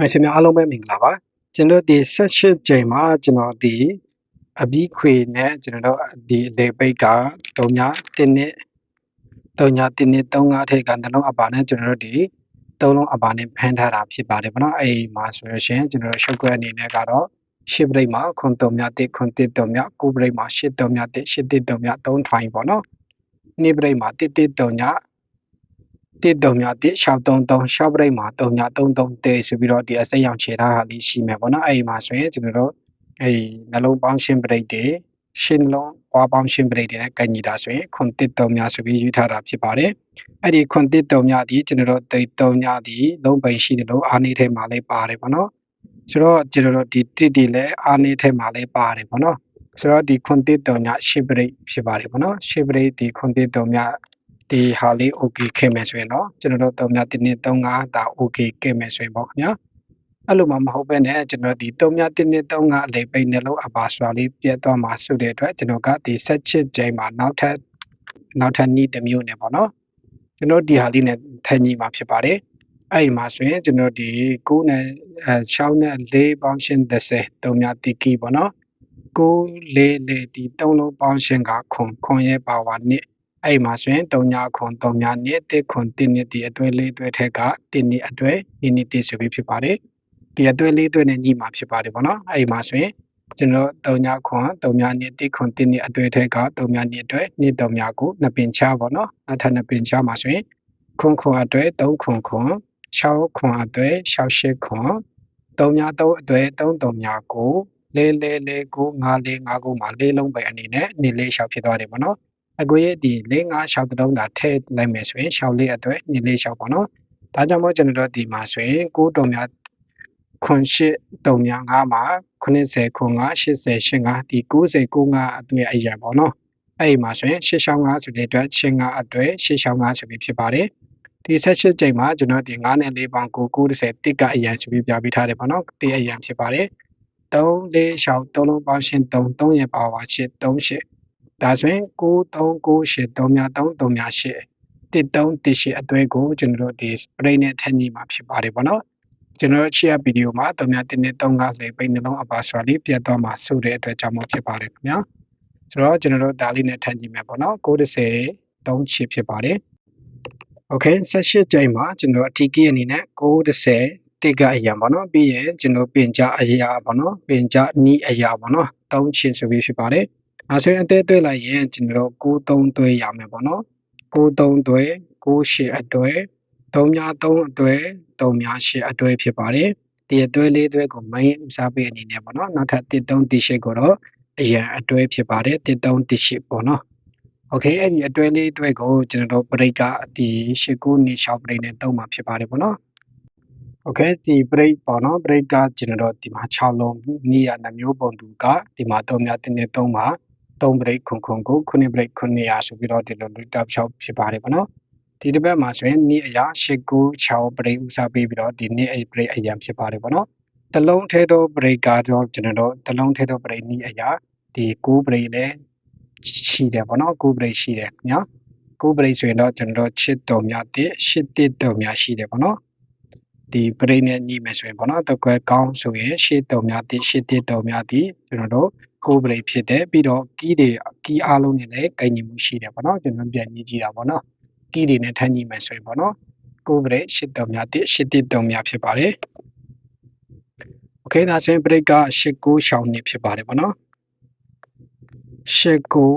မရှင်များအားလုံးပဲမင်္ဂလာပါကျွန်တော်ဒီ16ချိန်မှာကျွန်တော်ဒီအပြီးခွေနဲ့ကျွန်တော်ဒီလေပိတ်က3ည1နှစ်3ည1နှစ်3ငါထိတ်ကနှလုံးအပါနဲ့ကျွန်တော်ဒီသုံးလုံးအပါနဲ့ဖမ်းထားတာဖြစ်ပါတယ်ဗောနော်အဲ့မှာဆိုရရှင်ကျွန်တော်ရှုပ်ွက်အနေနဲ့ကတော့ရှစ်ဘရိတ်မှာခွန်တုံမြတစ်ခွန်တစ်တုံမြကိုဘရိတ်မှာရှစ်တုံမြတစ်ရှစ်တစ်တုံမြသုံးထိုင်ဗောနော်နေ့ဘရိတ်မှာတစ်တစ်တုံည 133ရှောက်33ရှောက်ပရိတ်မှာ333တဲဆိုပြီးတော့ဒီအစိမ်းရောင်ခြေထားဟာလေးရှိမယ်ပေါ့နော်အဲ့ဒီမှာဆိုရင်ကျွန်တော်တို့အဲ့နှလုံးပေါင်းရှင်းပရိတ်တွေရှင်းလုံးပွားပေါင်းရှင်းပရိတ်တွေနဲ့ကင်ညီတာဆိုရင်ခွန်တစ်3များဆိုပြီးယူထားတာဖြစ်ပါတယ်အဲ့ဒီခွန်တစ်3များဒီကျွန်တော်တို့တိတ်3များဒီလုံးပိန်ရှိတယ်လို့အာနေထဲမှာလေးပါတယ်ပေါ့နော်ဆိုတော့ကျွန်တော်တို့ဒီတစ်တွေလည်းအာနေထဲမှာလေးပါတယ်ပေါ့နော်ဆိုတော့ဒီခွန်တစ်3များရှင်းပရိတ်ဖြစ်ပါတယ်ပေါ့နော်ရှင်းပရိတ်ဒီခွန်တစ်3များ ဒီဟာလေး okay ခဲ့မယ်ဆိုရင်တော့ကျွန်တော်တို့3မြ1နှစ်35ဒါ okay ခဲ့မယ်ဆိုရင်ပေါ့ခင်ဗျာအဲ့လိုမှမဟုတ်ပဲနဲ့ကျွန်တော်ဒီ3မြ1နှစ်35အလေးပိတ်နှလုံးအပါစွာလေးပြတ်သွားမှာဆိုတဲ့အတွက်ကျွန်တော်ကဒီဆက်ချစ်ချိန်မှာနောက်ထပ်နောက်ထပ်နည်းတစ်မျိုးနဲ့ပေါ့နော်ကျွန်တော်ဒီဟာလေးနဲ့ထပ်ညီမှာဖြစ်ပါတယ်အဲ့ဒီမှာဆိုရင်ကျွန်တော်ဒီ9နဲ့အဲ6နဲ့4ပေါင်းရှင်း30 3မြတိကီပေါ့နော်9 4 4ဒီ3လုံးပေါင်းရှင်းကခွန်ခွန်ရဲ့ပါဝါနှစ် အဲ့မှာဆိုရင်3ညခွန်3ညနှစ်1ခွန်1နှစ်ဒီအတွဲလေးအတွဲထက်က1နှစ်အတွဲ2နှစ်1ဆိုပြီးဖြစ်ပါတယ်ဒီအတွဲလေးအတွဲနဲ့ညီမှာဖြစ်ပါတယ်ဗောနော်အဲ့မှာဆိုရင်ကျွန်တော်3ညခွန်3ညနှစ်1ခွန်1နှစ်အတွဲထက်က3ညနှစ်အတွဲ2 3ညကိုနှစ်ပင်ချဗောနော်နောက်ထပ်နှစ်ပင်ချမှာဆိုရင်ခွန်ခွန်အတွဲ3ခွန်ခွန်6ခွန်အတွဲ6 8ခွန်3ည3အတွဲ3 3ညကိုလေးလေးလေးကို9လေး9ကိုမှာလေးလုံးပဲအနေနဲ့နေလေးရှောက်ဖြစ်သွားတယ်ဗောနော် အကိုရဲ့ဒီ၄၅၆တုံးတာထည့်လိုက်မယ်ဆိုရင်ရှောက်လေးအတွက်ညလေးရှောက်ပေါ့နော်ဒါကြောင့်မို့ကျွန်တော်တို့ဒီမှာဆိုရင်9တုံများခွန်ရှစ်တုံများ9မှာ90ခွန်9 80 85ဒီ90 95အတွက်အရာပေါ့နော်အဲ့ဒီမှာဆိုရင်665ဆိုတဲ့အတွက်85အတွက်665ဆိုပြီးဖြစ်ပါတယ်ဒီ78ချိန်မှာကျွန်တော်ဒီ9နဲ့4ပေါင်း9 90တစ်ကအရန်ဆိုပြီးပြပေးထားတယ်ပေါ့နော်တစ်အရန်ဖြစ်ပါတယ်3 4 6 3လုံးပေါင်းရှင်း3 3ရဲ့ပါဝါရှစ်3 8 ဒါဆိုရင်93983များ3338 1318အသွဲကိုကျွန်တော်တို့ဒီ spray နဲ့ထည့်ညီမှာဖြစ်ပါတယ်ပေါ့နော်ကျွန်တော်တို့ချီယာဗီဒီယိုမှာ3များ3နဲ့3ကလည်းပိတ်နှလုံးအပါဆိုတာလေးပြတ်သွားမှာဆိုတဲ့အတွက်ကြောင့်မဖြစ်ပါတယ်ခင်ဗျာဆိုတော့ကျွန်တော်တို့ဒါလေးနဲ့ထပ်ကြည့်မယ်ပေါ့နော်90 3ချစ်ဖြစ်ပါတယ် okay 78ကြိမ်မှာကျွန်တော်အထီးကြီးအနေနဲ့90တိကအရာပေါ့နော်ပြီးရင်ကျွန်တော်ပင်ကြအရာပေါ့နော်ပင်ကြနီးအရာပေါ့နော်3ချစ်ဆိုပြီးဖြစ်ပါတယ် အဲဆိုရင်အသေးသွဲလိုက်ရင်ကျွန်တော်တို့63သွဲရမယ်ပေါ့နော်63သွဲ68အတွဲ3မြ3အတွဲ3မြ8အတွဲဖြစ်ပါတယ်ဒီအတွဲလေးသွဲကို main ဥစားပေးအနေနဲ့ပေါ့နော်နောက်ထပ်13 t-shirt ကိုတော့အရန်အတွဲဖြစ်ပါတယ်13 t-shirt ပေါ့နော်โอเคအဲ့ဒီအတွဲလေးအတွဲကိုကျွန်တော်တို့ break ကဒီ19နေ6 break နဲ့တုံးမှာဖြစ်ပါတယ်ပေါ့နော်โอเคဒီ break ပေါ့နော် break ကကျွန်တော်တို့ဒီမှာ6လုံးနေရနှမျိုးပုံတူကဒီမှာ3မြတင်းနဲ့3မှာ 3 break ခွန်ခွန်ကိုခုနှစ် break 900ဆိုပြီးတော့ဒီလို top shop ဖြစ်ပါတယ်ပေါ့နော်ဒီတစ်ပတ်မှာဆိုရင်နေ့အရာ8 9 6 break ဥစားပေးပြီးတော့ဒီနေ့8 break အရင်ဖြစ်ပါတယ်ပေါ့နော်တလုံးထဲတော့ break ကတော့ကျွန်တော်တို့တလုံးထဲတော့ break နေ့အရာဒီ9 break လည်းရှိတယ်ပေါ့နော်9 break ရှိတယ်နော်9 break ဆိုရင်တော့ကျွန်တော်တို့ချစ်တော်များတဲ့8တစ်တော်များရှိတယ်ပေါ့နော်ဒီပရိနဲ့ညှိမယ်ဆိုရင်ပေါ့နော်တကွဲကောင်းဆိုရင်ရှေ့တုံများတိရှေ့တစ်တုံများတိကျွန်တော်တို့ ကိုပရိဖြစ်တယ်ပြီးတော့ကီးတွေကီးအားလုံးနဲ့လည်းကိုင်ညီမှုရှိတယ်ပေါ့နော်ကျွန်တော်ပြန်ညှိကြည့်တာပေါ့နော်ကီးတွေနဲ့ထပ်ညှိမယ်ဆိုရင်ပေါ့နော်ကိုပရိရှစ်တုံများတိရှစ်တစ်တုံများဖြစ်ပါတယ်โอเคဒါဆိုရင်ပရိကရှစ်ကိုရှောင်းနေဖြစ်ပါတယ်ပေါ့နော်ရှစ်ကို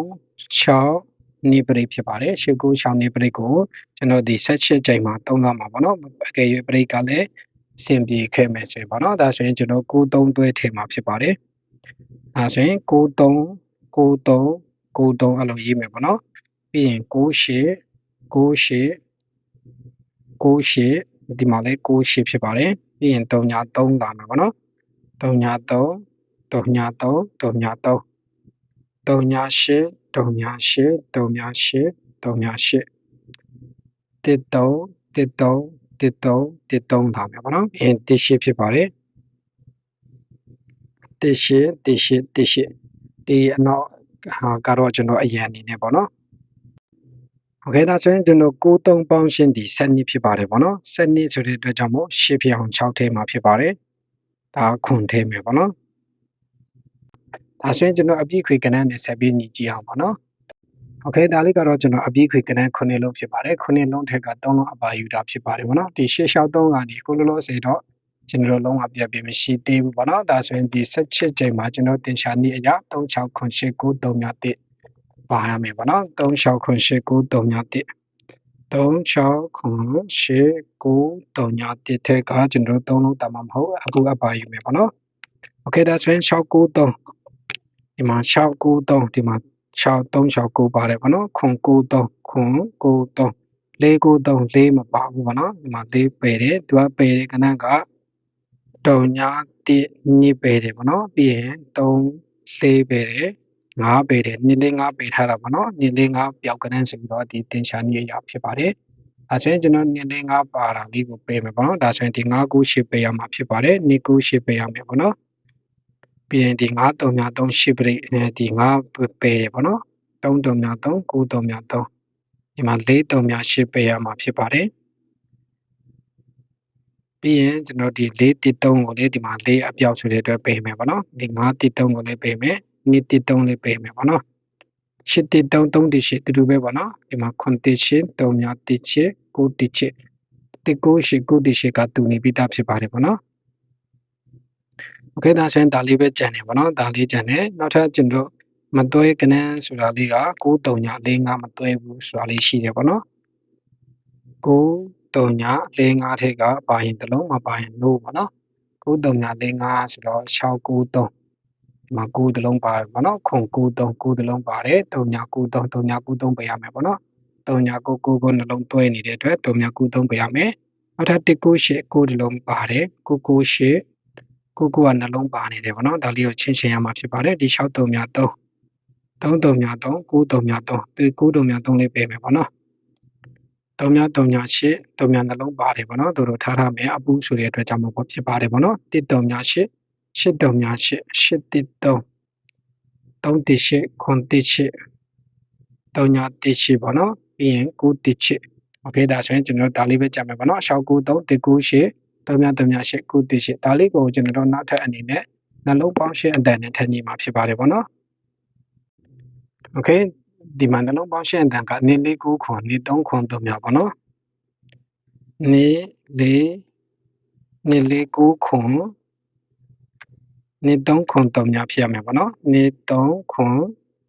6နေပရိဖြစ်ပါတယ်ရှစ်ကို6နေပရိကိုကျွန်တော်ဒီဆက်ချက်ချိန်မှာသုံးသွားမှာပေါ့နော်အကယ်၍ပရိကလည်းစင်ပြေခဲ့မယ်ဆိုရင်ပေါ့နော်ဒါဆိုရင်ကျွန်တော်93တွဲထည့်မှာဖြစ်ပါတယ် အဲဆိုရင်93 93 93အဲ့လိုရေးမယ်ပေါ့နော်ပြီးရင်98 98 98ဒီမှာလည်း98ဖြစ်ပါတယ်ပြီးရင်3ညာ3လာမယ်ပေါ့နော်3ညာ3 3ညာ3 3ညာ3 3ညာ8 3ညာ8 3ညာ8 3ညာ8တစ်3တစ်3တစ်3တစ်3လာမယ်ပေါ့နော်အင်းတစ်8ဖြစ်ပါတယ် တစ်8တစ်8တစ်8ဒီအနောက်ဟာကတော့ကျွန်တော်အရန်အနေနဲ့ပေါ့နော် โอเคဒါဆိုရင်ကျွန်တော်93ပေါင်းရှင်းဒီ7ဖြစ်ပါတယ်ပေါ့နော်7ဆိုတဲ့အတွက်ကြောင့်မို့10ဖြစ်အောင်6ထဲမှာဖြစ်ပါတယ်ဒါခွန်ထဲမယ်ပေါ့နော်ဒါဆိုရင်ကျွန်တော်အပြည့်ခွေကဏ္ဍနဲ့ဆက်ပြီးညီကြည့်အောင်ပေါ့နော်โอเคဒါလေးကတော့ကျွန်တော်အပြည့်ခွေကဏ္ဍ9လုံးဖြစ်ပါတယ်9လုံးထက်က3လုံးအပါယူတာဖြစ်ပါတယ်ပေါ့နော်ဒီရှေ့လျှောက်3ကနေကိုလိုလိုစေတော့ ကျွန်တော်လုံးဝပြပြမရှိသေးဘူးပေါ့နော်ဒါဆိုရင်ဒီ16ချိန်မှာကျွန်တော်တင်ရှာနည်းအရာ36989331ပါရမယ်ပေါ့နော်36989331 36989331ထက်ကကျွန်တော်3လုံးတာမှာမဟုတ်အခုအပါယူမယ်ပေါ့နော်โอเคဒါဆိုရင်693ဒီမှာ693ဒီမှာ6369ပါတယ်ပေါ့နော်ခွန်93ခွန်93 493 4မပါဘူးပေါ့နော်ဒီမှာ4ပယ်တယ်သူကပယ်တယ်ခဏက တုံညာ1ညစ်ပယ်တယ်ပေါ့နော်ပြီးရင်3 4ပယ်တယ်5ပယ်တယ်2 4 5ပယ်ထားတာပေါ့နော်2 4 5ပျောက်ကနန်းဆိုပြီးတော့ဒီတင်ရှာနည်းအရာဖြစ်ပါတယ်ဒါဆိုရင်ကျွန်တော်2 4 5ပါတာလေးကိုပယ်မယ်ပေါ့နော်ဒါဆိုရင်ဒီ5 9 8ပယ်ရမှာဖြစ်ပါတယ်2 9 8ပယ်ရမယ်ပေါ့နော်ပြီးရင်ဒီ9 3မြ3 8ပရိဒီ9ပယ်ရပေါ့နော်3 3မြ3 9 3မြ3ဒီမှာ4 3မြ8ပယ်ရမှာဖြစ်ပါတယ် ပြီးရင်ကျွန်တော်ဒီ4တစ်3ကိုလေဒီမှာ4အပြောက်ဆိုတဲ့အတွက်ပယ်မယ်ပေါ့နော်ဒီ5တစ်3ကိုလည်းပယ်မယ်2တစ်3လေးပယ်မယ်ပေါ့နော်8တစ်3 3တစ်8တူတူပဲပေါ့နော်ဒီမှာ9တစ်8 3မြတစ်8 9တစ်8တစ်9 8 9တစ်8ကတူနေပြီးသားဖြစ်ပါတယ်ပေါ့နော်โอเคဒါဆိုရင်ဒါလေးပဲကြံနေပေါ့နော်ဒါလေးကြံနေနောက်ထပ်ကျွန်တော်မတွဲကနန်းဆိုတာလေးက9 3ည4 5မတွဲဘူးဆိုတာလေးရှိတယ်ပေါ့နော်9 3ည4 5ထက်ကပါရင်တလုံးမပါရင် no ပေါ့နော်9 3ည4 5ဆိုတော့6 9 3ဒီမှာ9တလုံးပါတယ်ပေါ့နော်ခွန်9 3 9တလုံးပါတယ်3ည9 3 3ည9 3ပေးရမယ်ပေါ့နော်3ည9 9ကိုနှလုံးတွဲနေတဲ့အတွက်3ည9 3ပေးရမယ်နောက်ထပ်1 9 8 9တလုံးပါတယ်9 9 8ကိုကိုကနှလုံးပါနေတယ်ဗောနော်ဒါလေးကိုချင်းချင်းရမှာဖြစ်ပါတယ်ဒီ6တုံများ3 3တုံများ3 9တုံများ3ဒီ9တုံများ3လေးပေးမယ်ဗောနော် 338 3နှလုံးပါတယ်ပေါ့နော်သူတို့ထားထားမယ်အပူဆိုတဲ့အတွက်ကြောင့်မို့ပေါ့ဖြစ်ပါတယ်ပေါ့နော်1338 8338 813 338 938 338ပေါ့နော်ပြီးရင်938 okay ဒါဆိုရင်ကျွန်တော်ဒါလေးပဲကြံမယ်ပေါ့နော်693 198 338 938ဒါလေးကိုကျွန်တော်နောက်ထပ်အနေနဲ့နှလုံးပေါင်းရှင်းအတန်နဲ့ထည့်ညီမှာဖြစ်ပါတယ်ပေါ့နော် okay ဒီမှာနှလုံးပေါင်းရှင်းအတန်ကနေလေး9ခွန်နေ3ခွန်3မြပေါ့နော်နေလေးနေလေး9ခွန်နေ3ခွန်3ညဖြစ်ရမယ်ပေါ့နော်နေ3ခွန်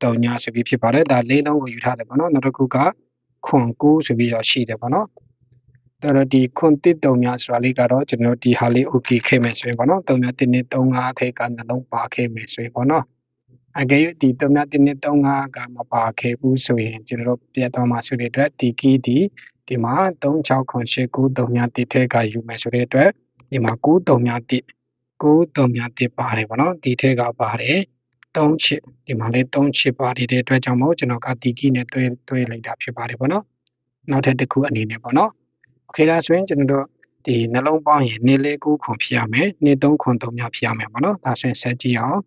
3ညဆိုပြီးဖြစ်ပါတယ်ဒါလေးလုံးကိုယူထားတယ်ပေါ့နော်နောက်တစ်ခုကခွန်9ဆိုပြီးတော့ရှိတယ်ပေါ့နော်တော်တော့ဒီခွန်တစ်တုံများဆိုတာလေးကတော့ကျွန်တော်ဒီဟာလေး okay ခဲ့မယ်ဆိုရင်ပေါ့နော်တုံများတစ်နှစ်35ထဲကနှလုံးပါခဲ့မယ်ဆိုရင်ပေါ့နော် အကယ်၍ဒီတုံများတစ်နှစ်35ကမပါခဲ့ဘူးဆိုရင်ကျွန်တော်ပြတ်သွားမှာဆိုတဲ့အတွက်ဒီ key ဒီဒီမှာ36ခွန်8 9တုံများတစ်ထဲကယူမယ်ဆိုတဲ့အတွက်ဒီမှာ9တုံများတစ်9တုံများတစ်ပါတယ်ပေါ့နော်ဒီထဲကပါတယ်3ချစ်ဒီမှာလေး3ချစ်ပါနေတဲ့အတွက်ကြောင့်မို့ကျွန်တော်ကဒီ key နဲ့တွဲတွဲလိုက်တာဖြစ်ပါတယ်ပေါ့နော်နောက်ထပ်တစ်ခုအနေနဲ့ပေါ့နော်โอเคဒါဆိုရင်ကျွန်တော်တို့ဒီနှလုံးပေါင်းရင်နေလေး9ခွန်ဖြစ်ရမယ်နေ3ခွန်3မြောက်ဖြစ်ရမယ်ပေါ့နော်ဒါဆိုရင်ဆက်ကြည့်အောင်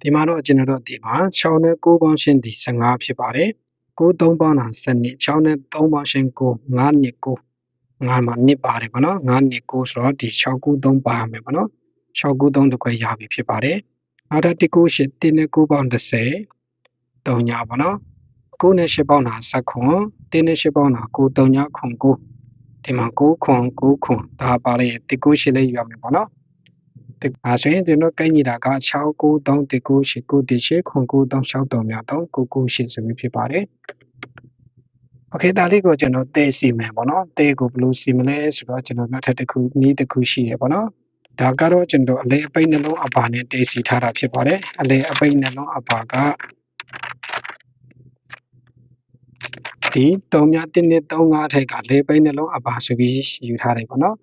ဒီမှာတော့ကျွန်တော်တို့ဒီမှာ6နဲ့9ပေါင်းရှင်းဒီ15ဖြစ်ပါတယ်9 3ပေါင်းတာ7နှစ်6နဲ့3ပေါင်းရှင်း9 5နှစ်9 5မှာနှစ်ပါတယ်ပေါ့နော်5နှစ်9ဆိုတော့ဒီ6 9 3ပါရမယ်ပေါ့နော်6 9 3တခွဲရပြီဖြစ်ပါတယ်နောက်ထပ်1 9 8 1နဲ့9ပေါင်း30 3ညာပေါ့နော်9နဲ့10ပေါင်းတာ7ခွန်1နဲ့10ပေါင်းတာ9 3ညခွန်9ဒီမှာ9ခွန်9ခွန်ဒါပါလေ1 9 8လေးယူရမယ်ပေါ့နော် ဒါဆိုရင်ကျွန်တော်ကိုင်းညီတာက6 9 3 1 9 8 9 1 8ခွန်9 3 6 3များ3 9 9 8ဆိုပြီးဖြစ်ပါတယ်โอเคဒါလေးကိုကျွန်တော်တဲစီမယ်ပေါ့နော်တဲကိုဘယ်လိုစီမလဲဆိုတော့ကျွန်တော်နောက်ထပ်တစ်ခုနည်းတစ်ခုရှိတယ်ပေါ့နော်ဒါကတော့ကျွန်တော်အလဲအပိတ်နှလုံးအပါနဲ့တဲစီထားတာဖြစ်ပါတယ်အလဲအပိတ်နှလုံးအပါကဒီ3မြ1နှစ်3 5ထက်ကလေပိန်းနှလုံးအပါဆိုပြီးယူထားတယ်ပေါ့နော်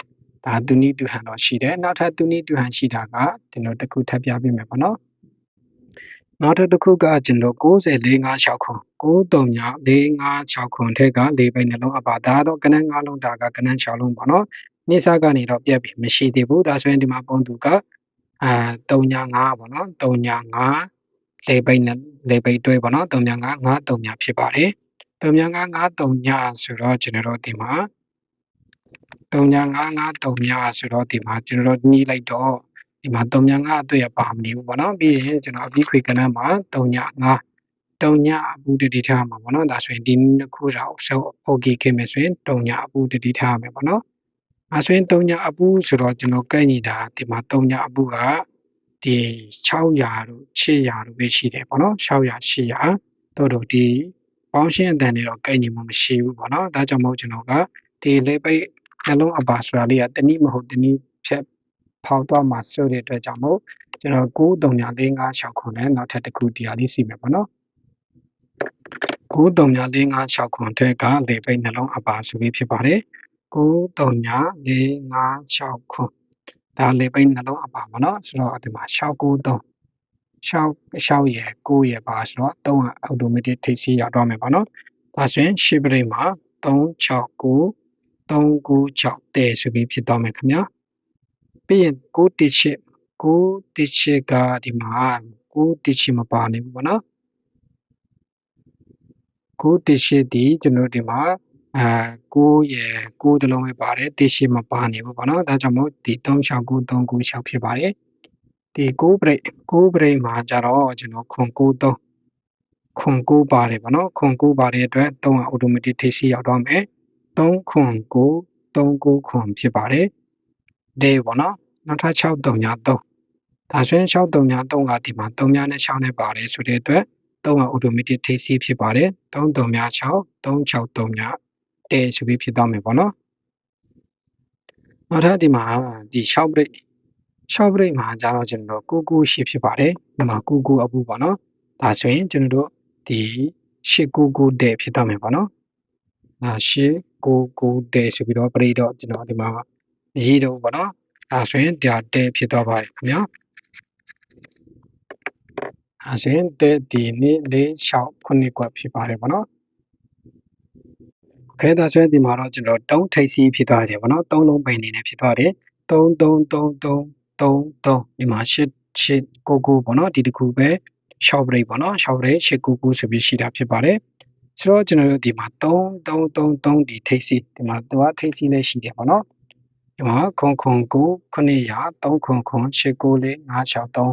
ဒါသူနီးသူဟန်တော့ရှိတယ်နောက်ထပ်သူနီးသူဟန်ရှိတာကကျွန်တော်တစ်ခုထပ်ပြပေးမယ်ပေါ့နော်နောက်တစ်ခုကကျွန်တော်90456ခွန်93ည456ခွန်ထက်ကလေပိန်းနှလုံးအပါဒါတော့ကနန်း9လုံးဒါကကနန်း6လုံးပေါ့နော်နိစ္စကနေတော့ပြက်ပြီးမရှိသေးဘူးဒါဆိုရင်ဒီမှာပုံသူကအာ3ည5ပေါ့နော်3ည5လေပိန်းလေပိန်းတွဲပေါ့နော်3ည5 5 3ညဖြစ်ပါတယ်3953ဆိုတော့ကျွန်တော်တို့ဒီမှာ 3953ဆိုတော့ဒီမှာကျွန်တော်တို့နှီးလိုက်တော့ဒီမှာ39အတွက်ရပါမနေဘူးပေါ့နော်ပြီးရင်ကျွန်တော်အပြီးခွေကဏ္ဍမှာ35တုံညာအပူတတိထားမှာပေါ့နော်ဒါဆိုရင်ဒီနှစ်ခုတော့ဆို okay ခဲ့မယ်ဆိုရင်တုံညာအပူတတိထားမယ်ပေါ့နော်အဲဆိုရင်တုံညာအပူဆိုတော့ကျွန်တော်ကဲ့နေတာဒီမှာတုံညာအပူကဒီ600တို့800တို့ပဲရှိတယ်ပေါ့နော်600 800တို့တို့ဒီပေါင်းရှင်းအတန်တွေတော့ကဲ့ညီမှုမရှိဘူးပေါ့နော်ဒါကြောင့်မို့ကျွန်တော်ကဒီလေးပိတ် နှလုံးအပါဆိုတာလေးကတနည်းမဟုတ်တနည်းဖြတ်ဖောက်တော့မှဆိုတဲ့အတွက်ကြောင့်မို့ကျွန်တော်9345ခုနဲ့နောက်ထပ်တစ်ခုတရားလေးစီမယ်ပေါ့နော်9345ခုထက်ကလေပိတ်နှလုံးအပါဆိုပြီးဖြစ်ပါတယ်9345ခုဒါလေပိတ်နှလုံးအပါပေါ့နော်ဆိုတော့ဒီမှာ693 6 6ရယ်9ရယ်ပါဆိုတော့3ကအော်တိုမက်တစ်ထိပ်စီးရောက်တော့မယ်ပေါ့နော်ဒါဆိုရင်ရှစ်ပရိတ်မှာ369 396တဲ့ဆိုပြီးဖြစ်တော့မယ်ခင်ဗျာပြီးရင်9တစ်ချစ်9တစ်ချစ်ကဒီမှာ9တစ်ချစ်မပါနေဘူးပေါ့နော်9တစ်ချစ်ဒီကျွန်တော်ဒီမှာအဲ9ရယ်9တလုံးပဲပါတယ်တစ်ချစ်မပါနေဘူးပေါ့နော်ဒါကြောင့်မို့ဒီ369 396ဖြစ်ပါတယ်ဒီ9 break 9 break မှာကြတော့ကျွန်တော်ခွန်93ခွန်9ပါတယ်ဗောနော်ခွန်9ပါတဲ့အတွက်3က automatic ထိစီရောက်တော့မယ် 3ခွန်9 3 9ခွန်ဖြစ်ပါတယ်ဒေဗောနော်နောက်ထပ်6 3ည3ဒါဆိုရင်6 3ည3ကဒီမှာ3ညနဲ့6နဲ့ပါတယ်ဆိုတဲ့အတွက်3က automatic ထိစီဖြစ်ပါတယ်3 3ည6 3 6 3ညတဲဆိုပြီးဖြစ်တော့မယ်ဗောနော်နောက်ထပ်ဒီမှာဒီ6 break 6 break မှာကျတော့ကျွန်တော်တို့9 9ရှိဖြစ်ပါတယ်ဒီမှာ9 9အပူပေါ့နော်ဒါဆိုရင်ကျွန်တော်တို့ဒီ899တဲ့ဖြစ်တော့မယ်ပေါ့နော်။ အဲ899တဲ့ဆိုပြီးတော့ပြိတော့ကျွန်တော်ဒီမှာရေးတော့ပေါ့နော်။အဲဆိုရင်ဒါတဲ့ဖြစ်တော့ပါခင်ဗျာ။အဲဆိုရင်တဲ့ဒီနေ့လေး6ခုနှစ်ကွက်ဖြစ်ပါတယ်ပေါ့နော်။ခဲဒါဆိုရင်ဒီမှာတော့ကျွန်တော်တုံးထိပ်စီးဖြစ်သွားတယ်ပေါ့နော်။သုံးလုံးပိန်နေနဲ့ဖြစ်သွားတယ်။333333ဒီမှာ8 8 99ပေါ့နော်ဒီတစ်ခုပဲ6 break ပေါ့နော်6 break 899ဆိုပြီးရှိတာဖြစ်ပါတယ် ဆိုတော့ကျွန်တော်တို့ဒီမှာ3333ဒီထိပ်စီဒီမှာသူကထိပ်စီလည်းရှိတယ်ပေါ့နော်ဒီမှာခွန်ခွန်9 900 3ခွန်ခွန်894 563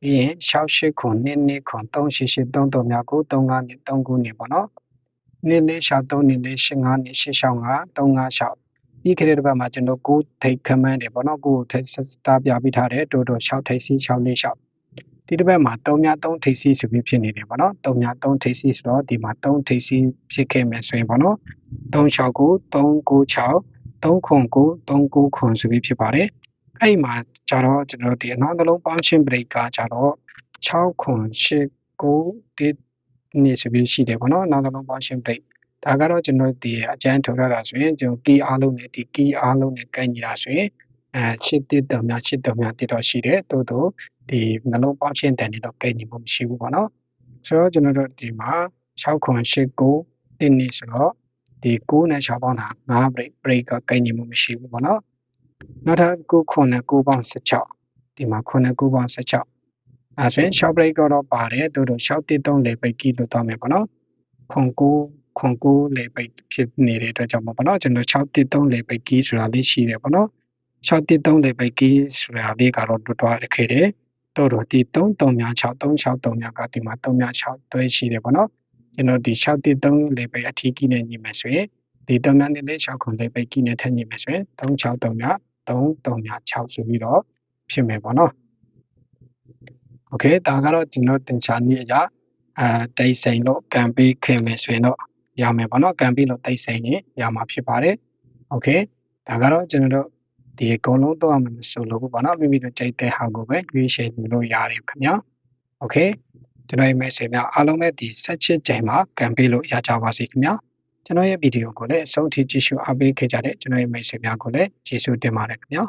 ပြီးရင်68ခွန်2 2ခွန်388 3 3များကို35နဲ့39နဲ့ပေါ့နော်နေ့လေး63နေ့လေး85နေ့85 356ပြီးခဲ့တဲ့တစ်ပတ်မှာကျွန်တော်9ထိပ်ခမန်းတယ်ပေါ့နော်9ထိပ်စတာပြပြီးထားတယ်တိုးတိုး6ထိပ်စီ6လေး6 ဒီတစ်ပတ်မှာ3ည3ထိပ်စီဆိုပြီးဖြစ်နေတယ်ပေါ့နော်3ည3ထိပ်စီဆိုတော့ဒီမှာ3ထိပ်စီဖြစ်ခဲ့မယ်ဆိုရင်ပေါ့နော်369 396 309 39ခွန်ဆိုပြီးဖြစ်ပါတယ်အဲ့မှာကျတော့ကျွန်တော်ဒီအနောက်နှလုံးပေါင်းချင်း break ကကျတော့6ခွန်8 9ဒီနေ့ဆိုပြီးရှိတယ်ပေါ့နော်နောက်နှလုံးပေါင်းချင်း break ဒါကတော့ကျွန်တော်ဒီအကျန်းထုတ်ရတာဆိုရင်ကျွန်တော် key အားလုံးနဲ့ဒီ key အားလုံးနဲ့ကိုက်ညီတာဆိုရင် အဲချစ်တစ်တော်များချစ်တော်များတစ်တော့ရှိတယ်တိုးတိုးဒီနှလုံးပေါင်းချင်းတန်တွေတော့ကိုက်ညီမှုမရှိဘူးပေါ့နော်ဆိုတော့ကျွန်တော်တို့ဒီမှာ6ခွန်8 9တင်းနေဆိုတော့ဒီ9နဲ့6ပေါင်းတာ9 break break ကကိုက်ညီမှုမရှိဘူးပေါ့နော်နောက်ထပ်9ခွန်နဲ့9ပေါင်း16ဒီမှာ9နဲ့9ပေါင်း16အဲဆိုရင်6 break ကတော့ပါတယ်တိုးတိုး6တစ်3လေပိတ်ကြီးလို့တော့မယ်ပေါ့နော်ခွန်9ခွန်9လေပိတ်ဖြစ်နေတဲ့အတွက်ကြောင့်ပေါ့နော်ကျွန်တော်6တစ်3လေပိတ်ကြီးဆိုတာလေးရှိတယ်ပေါ့နော် 6တစ်3လေပိတ်ကြီးဆိုတာလေးကတော့တွတ်တွားရခဲ့တယ်တော့တော့ဒီ3 3များ6 3 6 3များကဒီမှာ3များ6တွဲရှိတယ်ပေါ့နော်ကျွန်တော်ဒီ6တစ်3လေပိတ်အထီးကြီးနဲ့ညီမယ်ဆိုရင်ဒီ3များနဲ့6ခွန်လေပိတ်ကြီးနဲ့ထပ်ညီမယ်ဆိုရင်3 6 3များ3 3များ6ဆိုပြီးတော့ဖြစ်မယ်ပေါ့နော်โอเคဒါကတော့ကျွန်တော်တင်ချာနည်းအရာအဲတိတ်စိန်လို့ကံပေးခင်မယ်ဆိုရင်တော့ရမယ်ပေါ့နော်ကံပေးလို့တိတ်စိန်ရင်ရမှာဖြစ်ပါတယ်โอเคဒါကတော့ကျွန်တော်တို့ ဒီအကုန်လုံးတော့မဆိုလို့ပေါ့နော်မိမိတို့ကြိုက်တဲ့ဟာကိုပဲရွေးချယ်လို့ရတယ်ခင်ဗျာโอเคကျွန်တော်ရဲ့ message များအားလုံးပဲဒီ16ကြိမ်မှာကံပေးလို့ရကြပါစေခင်ဗျာကျွန်တော်ရဲ့ဗီဒီယိုကိုလည်းအဆုံးထိကြည့်ရှုအားပေးခဲ့ကြတဲ့ကျွန်တော်ရဲ့ message များကိုလည်းကျေးဇူးတင်ပါတယ်ခင်ဗျာ